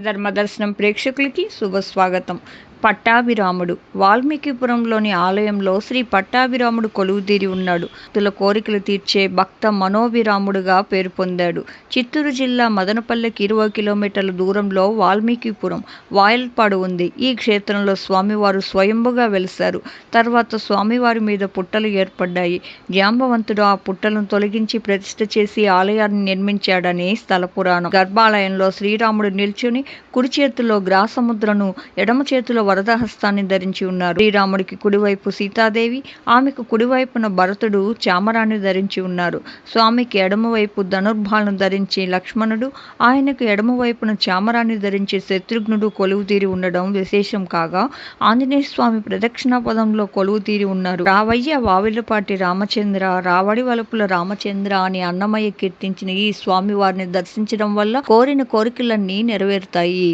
ధర్మదర్శనం ప్రేక్షకులకి శుభస్వాగతం పట్టాభిరాముడు. వాల్మీకిపురంలోని ఆలయంలో శ్రీ పట్టాభిరాముడు కొలువుదీరి ఉన్నాడు. భక్తుల కోరికలు తీర్చే భక్త మనోభిరాముడుగా పేరు పొందాడు. చిత్తూరు జిల్లా మదనపల్లెకి ఇరవై కిలోమీటర్ల దూరంలో వాల్మీకిపురం వాయల్పాడు ఉంది. ఈ క్షేత్రంలో స్వామివారు స్వయంభుగా వెలిశారు. తర్వాత స్వామివారి మీద పుట్టలు ఏర్పడ్డాయి. జాంబవంతుడు ఆ పుట్టలను తొలగించి ప్రతిష్ఠ చేసి ఆలయాన్ని నిర్మించాడని స్థల పురాణం. గర్భాలయంలో శ్రీరాముడు నిల్చుని కుడి చేతిలో గ్రాసముద్రను ఎడమ చేతిలో వరదహస్తాన్ని ధరించి ఉన్నారు. శ్రీరాముడికి కుడివైపు సీతాదేవి ఆమెకు కుడివైపున భరతుడు చామరాన్ని ధరించి ఉన్నారు. స్వామికి ఎడమవైపు ధనుర్భాలను ధరించి లక్ష్మణుడు ఆయనకు ఎడమవైపున చామరాన్ని ధరించి శత్రుఘ్నుడు కొలువు తీరి ఉండడం విశేషం కాగా ఆంజనేయ స్వామి ప్రదక్షిణా పదంలో కొలువు తీరి ఉన్నారు. రావయ్య వావిలపాటి రామచంద్ర రావడి వలుపుల రామచంద్ర అని అన్నమయ్య కీర్తించిన ఈ స్వామి వారిని దర్శించడం వల్ల కోరిన కోరికలన్నీ నెరవేరుతాయి.